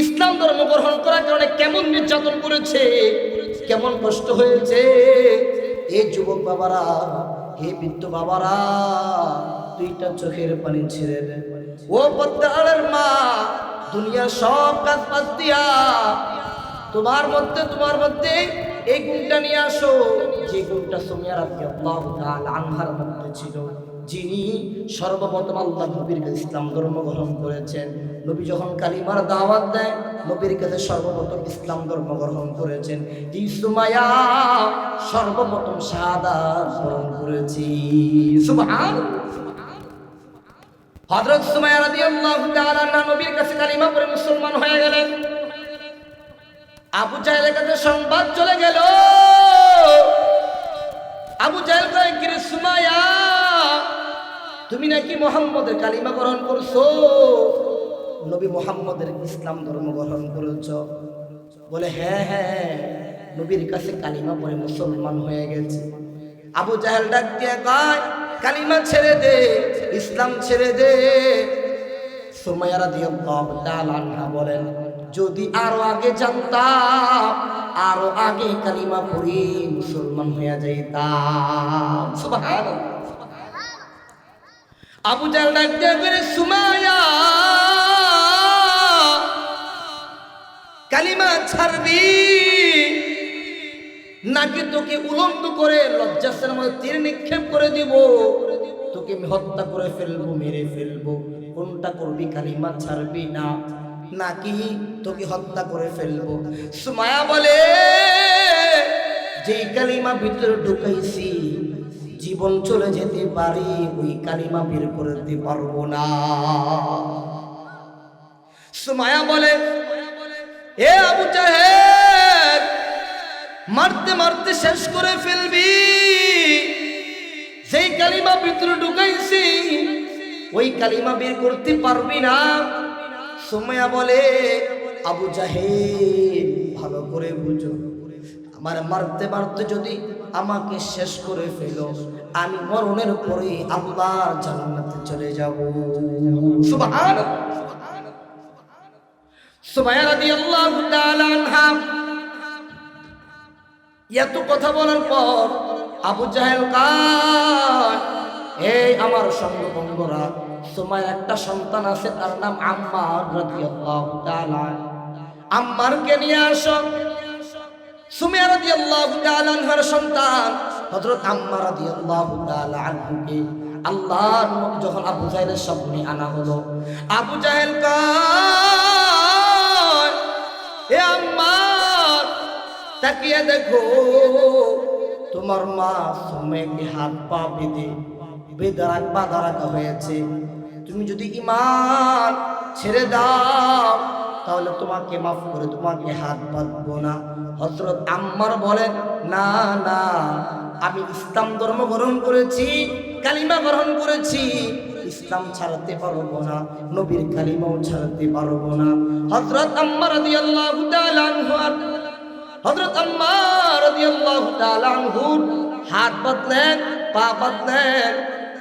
ইসলাম ধর্ম গ্রহণ করার কারণে কেমন নির্যাতন করেছে, কেমন কষ্ট হয়েছে? এই যুবক বাবারা, হে বৃদ্ধ বাবারা, দুইটা চোখের পানি ছেড়ে দে। ও পদ্মারের মা, দুনিয়ার সব কাজ বাদ দিয়া তোমার মধ্যে তোমার মধ্যে এই গুণটা নিয়ে আসো। যে গুণটা সুমিয়া রাদিয়াল্লাহু তাআলা আনহার মধ্যে ছিল। যিনি সর্বপ্রথম আল্লাহ নবীর কাছে ইসলাম ধর্ম গ্রহণ করেছেন। নবী যখন কালিমার দাওয়াত দেয় নবীর কাছে সর্বপ্রথম ইসলাম ধর্ম গ্রহণ করেছেন। এই সুমায়া, সর্বপ্রথম সাদা গ্রহণ করেছি। সুবহান। নবীর কাছে কালিমা পড়ে মুসলমান হয়ে গেলেন। আবু জাহেলের কাছে সংবাদ চলে গেল। তুমি নাকি মোহাম্মদের কালিমা গ্রহণ করছ? নবী মোহাম্মদের ইসলাম ধর্ম গ্রহণ করেছ। বলে হ্যাঁ হ্যাঁ নবীর কাছে কালিমা পরে মুসলমান হয়ে গেছে। আবু জাহেল ডাক দিয়ে কয়, কালিমা ছেড়ে দে, ইসলাম ছেড়ে দে। রাদিয়াল্লাহু তাআলা আনহা বলেন, যদি আরও আগে জানতাম, আরও আগে কালিমা পড়ি মুসলমান হয়ে যাইতাম। সুবহানাল্লাহ। আবু জাল ডাক দিয়ে করে সুমায়া কালিমা ছাড়বি। নাকি তোকে উলম্ব করে লজ্জাসের মধ্যে তীর নিক্ষেপ করে দিব? তোকে হত্যা করে ফেলব, মেরে ফেলব। কোনটা করবি, কালিমা ছাড়বি না? নাকি তোকে হত্যা করে ফেলব? সুমায়া বলে, যেই কালিমা ভিতরে ঢুকাইছি জীবন চলে যেতে পারি, ওই কালিমা বের করতে পারব না। সুমায়া বলে, এ আবু চাহেব মারতে মারতে শেষ করে ফেলবি। সেই কালিমা ভিতরে ঢুকাইছি, ওই কালিমা বের করতে পারবি না। সুমায়া বলে, আবু জাহেদ ভালো করে বুঝো। আমার মারতে মারতে যদি আমাকে শেষ করে ফেলো। আমি মরণের পরে আল্লাহর জান্নাতে চলে যাব। সুবহান সুমাইয়া রাদিয়াল্লাহু তাআলা আনহা এত কথা বলার পর আবু জাহেল কায়, এই আমার সঙ্গভঙ্গরা তোমার একটা সন্তান আছে, তার নাম আম্মার রাদিয়াল্লাহু তাআলা। আম্মারকে নিয়ে আসো। সুমিয়া রাদিয়াল্লাহু তাআলা আনহার সন্তান, হযরত আম্মা রাদিয়াল্লাহু তাআলা আনহুকে আল্লাহর নবী যখন আবু জাহেলের সামনে আনা হলো, আবু জাহেল কয়, এ আম্মার, তাকিয়ে দেখো, তোমার মা সুমেকে হাত পা বেঁধে বেঁধে রাখ, বাঁধা রাখা হয়েছে। তুমি যদি ইমান ছেড়ে দাও, তাহলে তোমাকে মাফ করে, তোমাকে হাত বাঁধবো না। হজরত আম্মার বলেন, না না, আমি ইসলাম ধর্ম গ্রহণ করেছি, কালিমা গ্রহণ করেছি। ইসলাম ছাড়তে পারব না, নবীর কালিমাও ছাড়তে পারব না। হজরত আম্মার তাআলা আনহু, হযরত আম্মার রাদিয়াল্লাহু তাআলা হাত বাঁধলেন, পা বাঁধলেন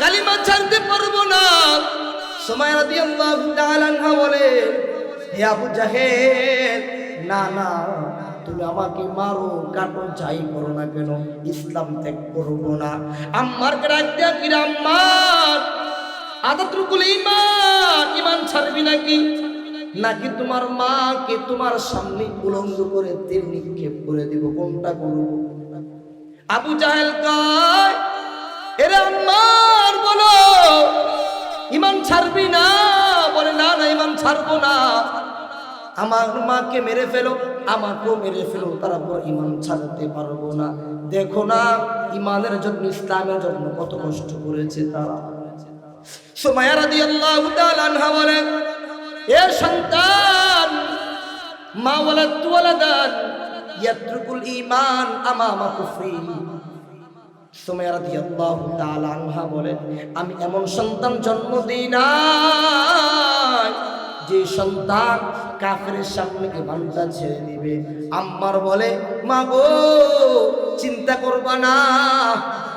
কালিমা ছাড়তে পারব না। সময় সুমাইয়া রাদিয়াল্লাহু তাআলা বলে, হে আবু জাহেল, না না, তুমি আমাকে মারো, কাটো, যাই করো না কেন? ইসলাম ত্যাগ করব না। আম্মার দিয়া, কিরা আম্মার, আদাতরুকুল ইমান ইমান ছাড়বি নাকি? নাকি তোমার মাকে তোমার সামনে উলঙ্গ করে তীর নিক্ষেপ করে দিব? কোনটা করব? আবু জাহেল কয় এরে আম্মার বলো, ইমান ছাড়বি না? বলে, না না, ইমান ছাড়বো না। আমার মাকে মেরে ফেলো, আমাকেও মেরে ফেলো তারপর ইমান ছাড়তে পারব না। দেখো না, ইমানের জন্য, ইসলামের জন্য কত কষ্ট করেছে তারা। সুমাইয়া রাদিয়াল্লাহু তাআলা আনহা বলেন এ সন্তান, মা ওয়ালাদ ওয়ালাদান, ইয়াতরুকুল ঈমান আমামা কুফরি সুমাইয়া রাদিয়াল্লাহু তাআলা আমি এমন সন্তান জন্ম দিই না যে সন্তান কাফেরের সামনে ইমানটা ছেড়ে দিবে। আম্মার বলে মা গো চিন্তা করবা না,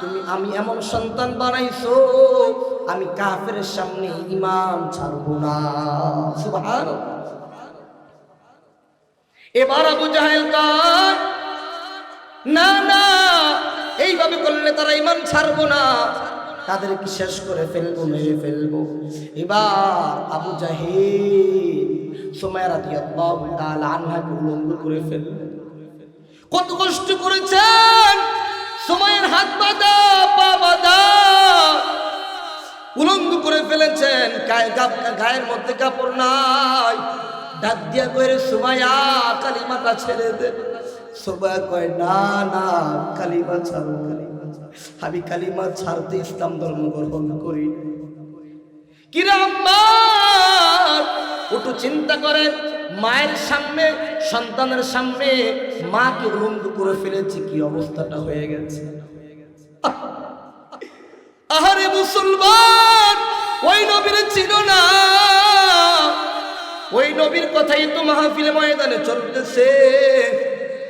তুমি, আমি এমন সন্তান বানাইছো, আমি কাফের সামনে ইমান ছাড়বো না। এবার আবু জাহেল না না এইভাবে করলে তারা ইমান ছাড়বো না। তাদেরকে শেষ করে ফেলব, মেরে ফেলব। এবার আবু জাহিদ সুমাইয়া রাদিয়াল্লাহু তাআলা আনহাকে উলঙ্গ করে ফেললেন কত কষ্ট করেছেন! সময়ের হাত বাঁধা, পা বাঁধা। উলঙ্গ করে ফেলেছেন, গায়ে- গায়ের মধ্যে কাপড় নাই। ডাক দিয়া কয়ে সুমাইয়া, কালিমাটা ছেড়ে দে। সুমাইয়া কয়, না না, কালিমা ছাড়ো, কালিমা। আমি কালিমা ছাড়তে ইসলাম ধর্ম গ্রহণ করি কিরে চিন্তা করেন মায়ের সামনে, সন্তানের সামনে মাকে উলঙ্গ করে ফেলেছে, কি অবস্থাটা হয়ে গেছে। আহারে মুসলমান, ওই নবীর ছিল না। ওই নবীর কথাই তো মাহফিলে ময়দানে চলতেছে।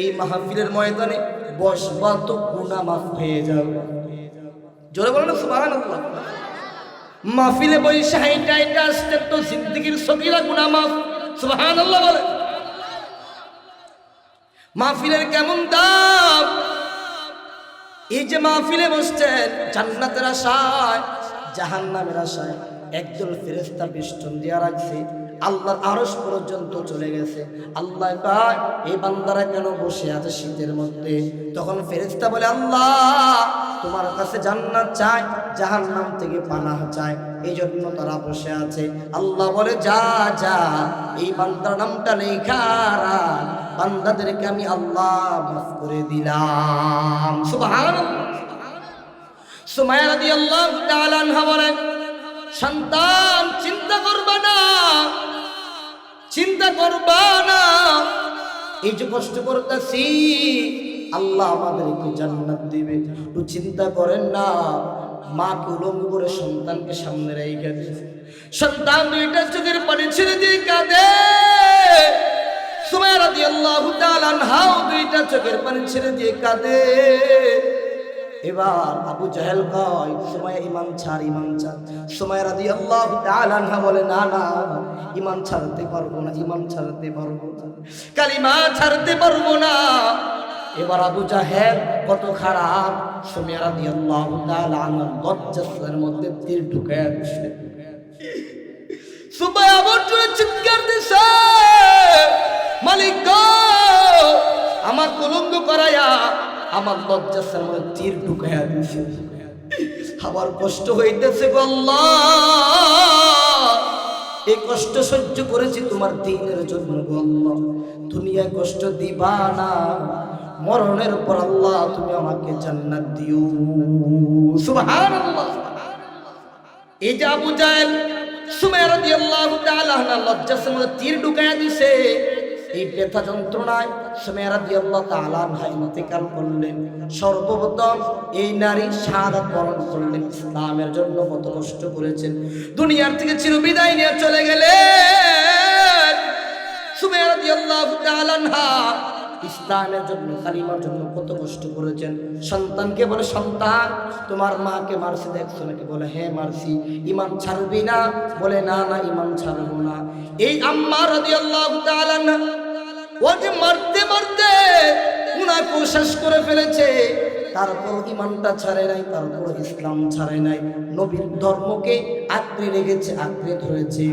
এই মাহফিলের ময়দানে বসবা তো গুণা মাফ হয়ে যাবে। জোরে বলো না, সুবহানাল্লাহ। মাহফিলে বসে হাইটা হাইটা আসতে তো জিন্দগির সগিরা গুণা মাফ, সুবহানাল্লাহ বলে। মাহফিলের কেমন দাম? এই যে মাহফিলে বসছেন, জান্নাতের আশায়, জাহান্নামের আশায় একজন ফেরেস্তা বেষ্টন দিয়া রাখছে। আল্লাহর আরস পর্যন্ত চলে গেছে। আল্লাহ এই বান্দারা কেন বসে আছে শীতের মধ্যে? তখন ফেরেস্তা বলে, আল্লাহ, তোমার কাছে জান্নাত চায় জাহান্নাম থেকে পানাহ চায় এই জন্য তারা বসে আছে। আল্লাহ বলে, যা যা, এই বান্দার নামটা লেখা, রাখ। বান্দাদেরকে আমি আল্লাহ মাফ করে দিলাম। সুবহানাল্লাহ। সুমাইয়া রাদিয়াল্লাহু তাআলা বলেন সন্তান, চিন্তা করবা না। চিন্তা করবা না। এই যে কষ্ট করতেছি, আল্লাহ আমাদেরকে জান্নাত দিবে। একটু চিন্তা করেন না মাকে উলঙ্গ করে সন্তানকে সামনে রেখে দিয়েছে। সন্তান দুইটা চোখের পানি ছেড়ে দিয়ে কাঁদে। সুমাইয়া রাদিয়াল্লাহু তাআলা আনহাও দুইটা চোখের পানি ছেড়ে দিয়ে কাঁদে। এবার আবু জাহেল কয় সময় ইমান ছাড় ইমান ছাড়। সময় রাদি আল্লাহ আনহা বলে, না না ইমান ছাড়তে পারব না ইমান ছাড়তে পারব না, কালিমা ছাড়তে পারব না। এবার আবু জাহেল কত খারাপ সময় রাদি আল্লাহ আনহার লজ্জাস্তানের মধ্যে তীর ঢুকায় দিছে সুবাই আবার জোরে চিৎকার দিছে, মালিক গো আমার লজ্জাস্থানের মধ্যে তীর ঢুকাইয়া দিছে। আমার কষ্ট হইতেছে এই কষ্ট সহ্য করেছি তোমার দিনের জন্য আল্লাহ। দুনিয়ায় কষ্ট দিবা না। মরণের পর আল্লাহ তুমি আমাকে জান্নাত দিও। এই যে আবু জাহেল, সুমাইয়া রাদিয়াল্লাহু তাআলা লজ্জাস্থানের মধ্যে তীর ঢুকাইয়া দিছে। এই ব্যথা যন্ত্রণায় সুমেরা দিয়াল্লাহ তালা ইন্তেকাল করলেন। সর্বপ্রথম এই নারী সারা বরণ করলেন, ইসলামের জন্য কত কষ্ট করেছেন। দুনিয়ার থেকে চিরবিদায় নিয়ে চলে গেলেন সুমেরা দিয়াল্লাহ তাআলা আনহা। ইসলামের জন্য কালিমার জন্য কত কষ্ট করেছেন। সন্তানকে বলে সন্তান তোমার মাকে মারছি দেখছ নাকি? বলে হ্যাঁ মারছি। ইমান ছাড়বি না? বলে না না ইমান ছাড়বো না। এই আম্মা তাআলা আনহা, ও মারতে মারতে উনাকে শেষ করে ফেলেছে তারপর ইমানটা ছাড়ে নাই তারপর ইসলাম ছাড়ে নাই। নবীর ধর্মকে আঁকড়ে রেখেছে আঁকড়ে ধরেছে।